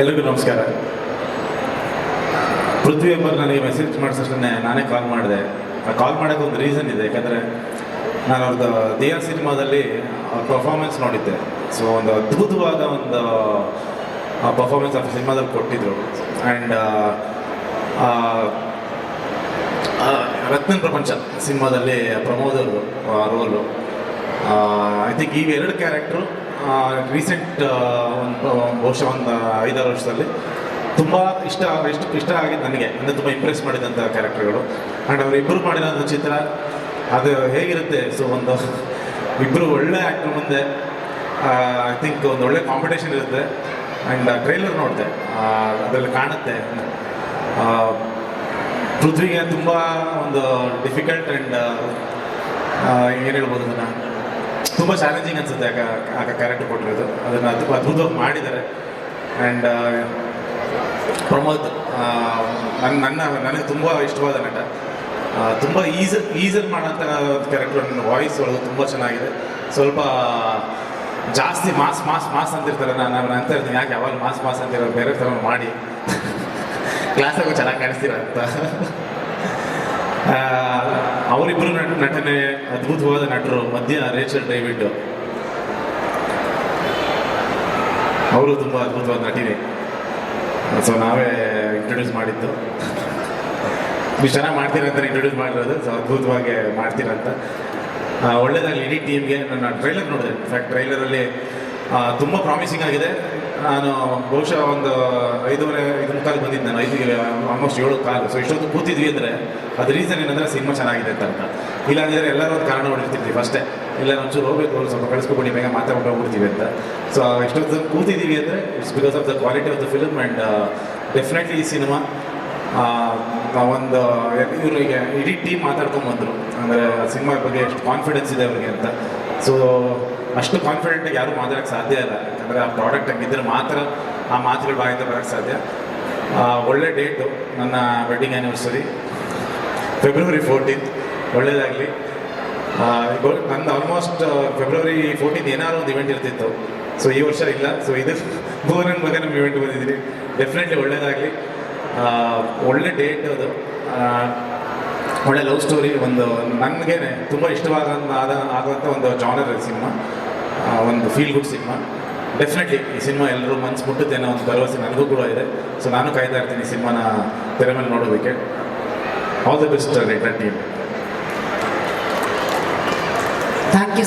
ಎಲ್ರಿಗೂ ನಮಸ್ಕಾರ. ಪೃಥ್ವಿ ಒಬ್ಬರು ನನಗೆ ಮೆಸೇಜ್ ಮಾಡಿಸಷ್ಟೇ ನಾನೇ ಕಾಲ್ ಮಾಡಿದೆ. ಆ ಕಾಲ್ ಮಾಡೋಕ್ಕೆ ಒಂದು ರೀಸನ್ ಇದೆ, ಯಾಕಂದರೆ ನಾನು ಅವ್ರದ್ದು ದಿಯಾ ಸಿನಿಮಾದಲ್ಲಿ ಅವ್ರ ಪರ್ಫಾರ್ಮೆನ್ಸ್ ನೋಡಿದ್ದೆ. ಸೊ ಒಂದು ಅದ್ಭುತವಾದ ಒಂದು ಪರ್ಫಾರ್ಮೆನ್ಸ್ ಆಫ್ ಸಿನಿಮಾದಲ್ಲಿ ಕೊಟ್ಟಿದ್ರು. ಆ್ಯಂಡ್ ರತ್ನನ್ ಪ್ರಪಂಚ ಸಿನಿಮಾದಲ್ಲಿ ಪ್ರಮೋದ್ ಅವರು ರೋಲು ಐ ಥಿಂಕ್ ಈ ಎರಡು ಕ್ಯಾರೆಕ್ಟ್ರು ರೀಸೆಂಟ್ ಒಂದು ಬಹುಶಃ ಒಂದು ಐದಾರು ವರ್ಷದಲ್ಲಿ ತುಂಬ ಇಷ್ಟ ಎಷ್ಟು ಇಷ್ಟ ಆಗಿದ್ದು ನನಗೆ, ಅಂದರೆ ತುಂಬ ಇಂಪ್ರೆಸ್ ಮಾಡಿದಂಥ ಕ್ಯಾರೆಕ್ಟರ್ಗಳು ಆ್ಯಂಡ್ ಅವರಿಬ್ಬರು ಮಾಡಿದಂಥ ಚಿತ್ರ, ಅದು ಹೇಗಿರುತ್ತೆ, ಸೊ ಒಂದು ಇಬ್ಬರು ಒಳ್ಳೆ ಆ್ಯಕ್ಟ್ರ್ ಮುಂದೆ ಐ ಥಿಂಕ್ ಒಂದು ಒಳ್ಳೆ ಕಾಂಪಿಟೇಷನ್ ಇರುತ್ತೆ. ಆ್ಯಂಡ್ ಟ್ರೈಲರ್ ನೋಡಿದೆ ಅದರಲ್ಲಿ ಕಾಣುತ್ತೆ. ಪೃಥ್ವಿಗೆ ತುಂಬ ಒಂದು ಡಿಫಿಕಲ್ಟ್ ಆ್ಯಂಡ್ ಏನು ಹೇಳ್ಬೋದು ಅದನ್ನು? ತುಂಬ ಚಾಲೆಂಜಿಂಗ್ ಅನ್ಸುತ್ತೆ, ಆಗ ಕ್ಯಾರೆಕ್ಟರ್ ಕೊಟ್ಟಿರೋದು. ಅದನ್ನು ಅದು ಅದ್ಭುತವಾಗಿ ಮಾಡಿದ್ದಾರೆ. ಆ್ಯಂಡ್ ಪ್ರಮೋದ್ ನನ್ನ ನನ್ನ ನನಗೆ ತುಂಬ ಇಷ್ಟವಾದ ನಟ. ತುಂಬ ಈಸ ಈಸಲ್ಲಿ ಮಾಡೋಂಥ ಕ್ಯಾರೆಕ್ಟರ್ ನನ್ನ ವಾಯ್ಸ್ ಒಳಗೆ ತುಂಬ ಚೆನ್ನಾಗಿದೆ. ಸ್ವಲ್ಪ, ಜಾಸ್ತಿ ಮಾಸ್ ಮಾಸ್ ಮಾಸ್ ಅಂತಿರ್ತಾರೆ. ನಾನು ನಾನು ಅಂತ ಇರ್ತೀನಿ ಯಾಕೆ ಯಾವಾಗ ಮಾಸ್ ಮಾಸ್ ಅಂತಿರೋ ಬೇರೆ ಥರ ಮಾಡಿ. ಕ್ಲಾಸಾಗೂ ಚೆನ್ನಾಗಿ ಕಾಣಿಸ್ತೀರ ಅಂತ. ಅವರಿಬ್ಬರು ನಟ ನಟನೆ ಅದ್ಭುತವಾದ ನಟರು ಮಧ್ಯ ರೇಚರ್ ಡೇವಿಡ್. ಅವರು ತುಂಬ ಅದ್ಭುತವಾದ ನಟಿನಿ ಸೊ ನಾವೇ ಇಂಟ್ರೊಡ್ಯೂಸ್ ಮಾಡಿದ್ದು. ನೀವು ಚೆನ್ನಾಗಿ ಮಾಡ್ತೀರ ಅಂತ ಇಂಟ್ರೊಡ್ಯೂಸ್ ಮಾಡಿರೋದು. ಸೊ ಅದ್ಭುತವಾಗಿ ಮಾಡ್ತೀರಂತ ಆ, ಒಳ್ಳೇದಾಗಲಿ ಇಡೀ ಟೀಮ್ಗೆ ನಾನು ಟ್ರೈಲರ್ ನೋಡಿದೆ. ಇನ್ಫ್ಯಾಕ್ಟ್ ಟ್ರೈಲರಲ್ಲಿ ತುಂಬ ಪ್ರಾಮಿಸಿಂಗ್ ಆಗಿದೆ. ನಾನು ಬಹುಶಃ ಒಂದು ಐದೂವರೆ, ಐದು ಮುಕ್ಕಾಲು ಬಂದಿದ್ದು ನಾನು ಐದು ಆಲ್ಮೋಸ್ಟ್ ಏಳು ಕಾಲು. ಸೊ ಇಷ್ಟೊತ್ತು ಕೂತಿದ್ವಿ ಅಂದರೆ ಅದು ರೀಸನ್ ಏನಂದರೆ ಸಿನಿಮಾ ಚೆನ್ನಾಗಿದೆ ಅಂತ ಇಲ್ಲಾಂದರೆ ಎಲ್ಲರೂ ಒಂದು ಕಾರಣ ಹೊಡಿರ್ತಿದ್ವಿ ಫಸ್ಟೇ. ಇಲ್ಲ ಒಂಚೂರು ಹೋಗಬೇಕು ಸ್ವಲ್ಪ ಕಳಿಸ್ಕೊಬಿಡಿ ಬೇಗ ಮಾತಾಡ್ಕೊಂಡು ಹೋಗ್ಬಿಡ್ತೀವಿ ಅಂತ. ಸೊ ಇಷ್ಟೊಂದು ಕೂತಿದ್ದೀವಿ ಅಂದರೆ it's because of the quality of the film and definitely ಈ ಸಿನಿಮಾ ಒಂದು, ಇವರು ಈಗ ಇಡೀ ಟೀಮ್ ಮಾತಾಡ್ಕೊಂಡು ಬಂದರು. ಅಂದರೆ ಸಿನಿಮಾ ಬಗ್ಗೆ ಎಷ್ಟು ಕಾನ್ಫಿಡೆನ್ಸ್ ಇದೆ ಅವರಿಗೆ ಅಂತ. ಸೊ ಅಷ್ಟು ಕಾನ್ಫಿಡೆಂಟಾಗಿ ಯಾರೂ ಮಾತಾಡಕ್ಕೆ ಸಾಧ್ಯ ಇಲ್ಲ. ಯಾಕಂದರೆ ಆ ಪ್ರಾಡಕ್ಟ್ ಹಂಗಿದ್ರೆ ಮಾತ್ರ ಆ ಮಾತುಗಳ ಬಾಯಿಂದ ಬರೋಕ್ಕೆ ಸಾಧ್ಯ. ಒಳ್ಳೆ ಡೇಟು ನನ್ನ ವೆಡ್ಡಿಂಗ್ ಆ್ಯನಿವರ್ಸರಿ ಫೆಬ್ರವರಿ ಫೋರ್ಟೀನ್ತ್ ಒಳ್ಳೇದಾಗಲಿ. ನಂದು ಆಲ್ಮೋಸ್ಟ್ ಫೆಬ್ರವರಿ ಫೋರ್ಟೀನ್ ಏನಾದ್ರು ಒಂದು ಇವೆಂಟ್ ಇರ್ತಿತ್ತು. ಸೊ ಈ ವರ್ಷ ಇಲ್ಲ. ಸೊ ಇದು ಭುವನನ್ ಬಗ್ಗೆ ನಮ್ಮ ಇವೆಂಟ್ ಬಂದಿದ್ದೀನಿ ಡೆಫಿನೆಟ್ಲಿ ಒಳ್ಳೇದಾಗಲಿ. ಒಳ್ಳೆ ಡೇಟ್ ಅದು. ಒಳ್ಳೆ ಲವ್ ಸ್ಟೋರಿ ಒಂದು ನನಗೆ ತುಂಬ ಇಷ್ಟವಾದ ಆದ ಆಗುವಂಥ ಒಂದು ಜಾನರ್ ಸಿನಿಮಾ. ಒಂದು ಫೀಲ್ ಗುಡ್ ಸಿನಿಮಾ ಡೆಫಿನೆಟ್ಲಿ ಈ ಸಿನಿಮಾ ಎಲ್ಲರೂ ಮನ್ಸು ಮುಟ್ಟುತ್ತೆ ಅನ್ನೋ ಒಂದು ಭರವಸೆ ನನಗೂ ಕೂಡ ಇದೆ. ಸೊ ನಾನು ಕಾಯ್ತಾ ಇರ್ತೀನಿ ಈ ಸಿನಿಮಾನ ತೆರೆ ಮೇಲೆ ನೋಡೋದಕ್ಕೆ. All the best team thank you